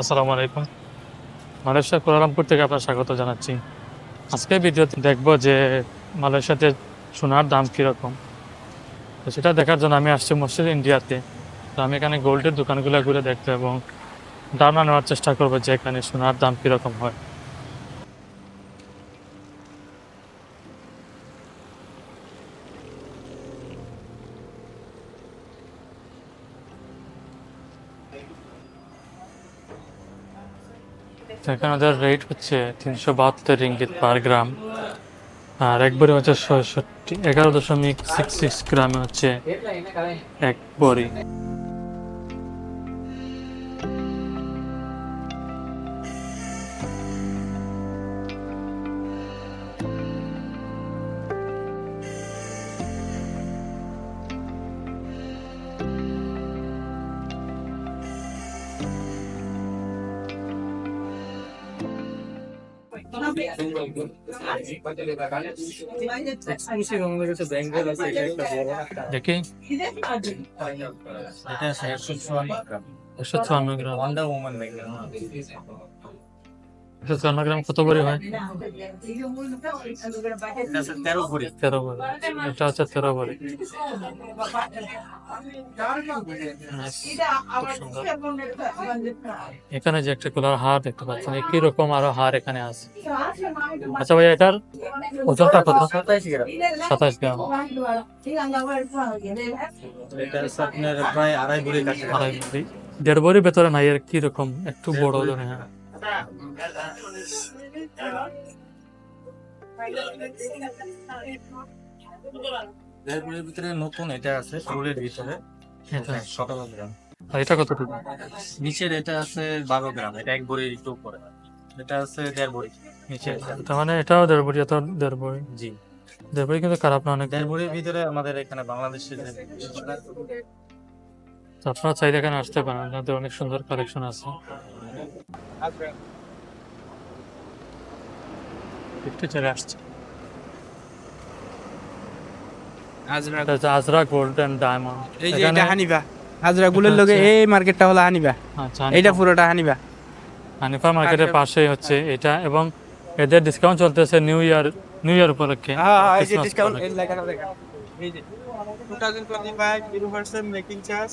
আসসালামু আলাইকুম। মালয়েশিয়া কোলারামপুর থেকে আপনার স্বাগত জানাচ্ছি। আজকে ভিডিওতে দেখব যে মালয়েশিয়াতে সোনার দাম কীরকম। তো সেটা দেখার জন্য আমি আসছি মসজিদ ইন্ডিয়াতে। তো আমি এখানে গোল্ডের দোকানগুলো ঘুরে দেখতে এবং দাম নেওয়ার চেষ্টা করব যে এখানে সোনার দাম কীরকম হয়। এখানে ওদের রেট হচ্ছে তিনশো বাহাত্তর রিঙ্গিত পার গ্রাম আর একবারে হচ্ছে ছয়ষট্টি, এগারো দশমিক সিক্স সিক্স গ্রামে হচ্ছে এক বড়ি। দেখি এটা আছে একশো চুয়ান্ন গ্রাম একশো চুয়ান্ন গ্রাম ওয়ান্ডার ওমান গ্রাম কত বড়ি হয়? তেরো ভরি। তেরো বড়ি এটা হচ্ছে তেরো বড়ি এখানে যে একটা কুলার হার দেখতে পাচ্ছেন একই রকম আরও হার এখানে আছে। আচ্ছা ভাই এটার ওজনটা কত? সাতাশ গ্রাম। প্রায় আড়াই ভরি আড়াই বড়ি দেড় বড়ির ভেতরে নাই এর কি রকম? একটু বড় ধরে হ্যাঁ। দেড় ভিতরে নতুন এটা আছে ফুলের ভিতরে। সতেরো গ্রাম। এটা কতটুকু নিচের এটা আছে বারো গ্রাম এটা এক একটু উপরে। এটা আছে দেড় ভরি নিচে তার মানে এটাও দেড় বড়ি এটাও দেড় বড়ি? জি। দেড় বড়ি কিন্তু খারাপ না অনেক দেড় ভরির ভিতরে আমাদের এখানে বাংলাদেশের তো আপনারা চাইলে এখানে আসতে পারেন আপনাদের অনেক সুন্দর কালেকশন আছে। একটু চলে আসছে। হাজরা এটা হচ্ছে আজরা গোল্ড এন্ড ডায়মন্ড এই যে এটা হানিবা হাজরা গুলের লগে আচ্ছা। এই মার্কেটটা হলো হানিবা আচ্ছা এইটা পুরোটা হানিবা হানিফা মার্কেটের পাশেই হচ্ছে এটা এবং এদের ডিসকাউন্ট চলতেছে নিউ ইয়ার নিউ ইয়ার উপলক্ষে। হ্যাঁ হ্যাঁ এই যে ডিসকাউন্ট এই লেখাটা দেখা এই যে। 2025 ইউনিভার্সাল মেকিং চার্জ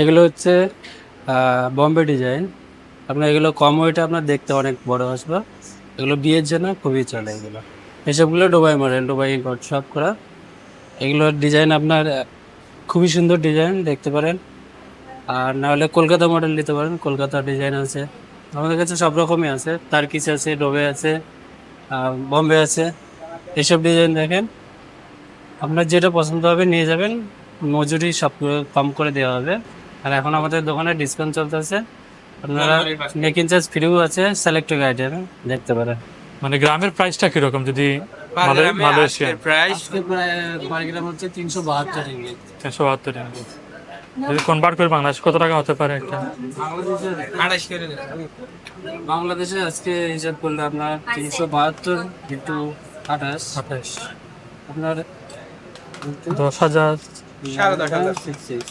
এগুলো হচ্ছে বম্বে ডিজাইন আপনার এগুলো কম ওয়েটে আপনার দেখতে অনেক বড় আসবে। এগুলো বিয়ের জন্য খুবই চলে এগুলো। এসবগুলো ডোবাই মডেল ডোবাই সব করা। এগুলোর ডিজাইন আপনার খুবই সুন্দর ডিজাইন দেখতে পারেন। আর না হলে কলকাতা মডেল নিতে পারেন কলকাতা ডিজাইন আছে। আমাদের কাছে সব রকমই আছে। তার্কিস আছে ডোবে আছে বম্বে আছে। এসব ডিজাইন দেখেন। আপনার যেটা পছন্দ হবে নিয়ে যাবেন। মজুরি সব কম করে দেওয়া হবে। আর এখন আমাদের দোকানে ডিসকাউন্ট চলতেছে। আপনারা মেকিং চার্জ ফ্রিও আছে সিলেক্টেড আইটেম দেখতে পারেন মানে গ্রামের প্রাইসটা কীরকম যদি Malay- Malaysia price per gram হচ্ছে তিনশো বাহাত্তর তিনশো বাহাত্তর যদি কনভার্ট করে বাংলাদেশ কত টাকা হতে পারে একটা? বাংলাদেশে 28 করে দেন বাংলাদেশে আজকে হিসাব করলে আপনার তিনশো বাহাত্তর আঠাশ। আঠাশ। আপনার দশ হাজার সাড়ে দশ হাজার। Six six।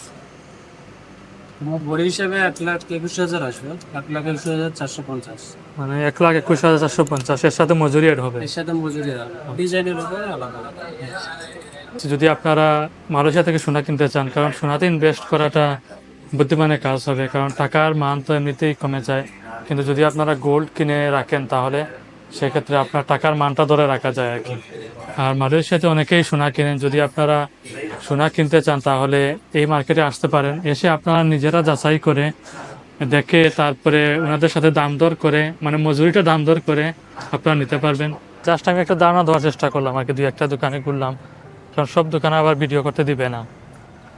তোমার বড়ি হিসাবে এক লাখ একুশ হাজার আসবে। এক লাখ একুশ হাজার চারশো পঞ্চাশ। মানে এক লাখ একুশ হাজার চারশো পঞ্চাশ। এর সাথে মজুরি এড হবে। এর সাথে মজুরি ডিজাইনের উপরে আলাদা আলাদা। যদি আপনারা মালয়েশিয়া থেকে সোনা কিনতে চান কারণ সোনাতে ইনভেস্ট করাটা বুদ্ধিমানের কাজ হবে কারণ টাকার মান তো এমনিতেই কমে যায়। কিন্তু যদি আপনারা গোল্ড কিনে রাখেন তাহলে সেক্ষেত্রে আপনার টাকার মানটা ধরে রাখা যায় আর কি। আর মালয়েশিয়াতে অনেকেই সোনা কিনেন। যদি আপনারা সোনা কিনতে চান, তাহলে এই মার্কেটে আসতে পারেন। এসে আপনারা নিজেরা যাচাই করে দেখে তারপরে ওনাদের সাথে দাম দর করে মানে মজুরিটা দাম দর করে আপনারা নিতে পারবেন। জাস্ট আমি একটা ধারণা দেওয়ার চেষ্টা করলাম, আর কি দুই একটা দোকানে ঘুরলাম। কারণ সব দোকানে আবার ভিডিও করতে দিবে না।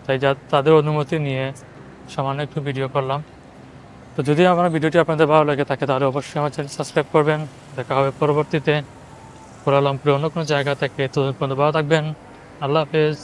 তাই যা তাদের অনুমতি নিয়ে সামান্য একটু ভিডিও করলাম। তো যদি আমার ভিডিওটি আপনাদের ভালো লাগে থাকে, তাহলে অবশ্যই আমার চ্যানেল সাবস্ক্রাইব করবেন। দেখা হবে পরবর্তীতে। কোলালামপুরে অন্য কোনো জায়গা থেকে। তো ভালো থাকবেন। আল্লাহ হাফেজ।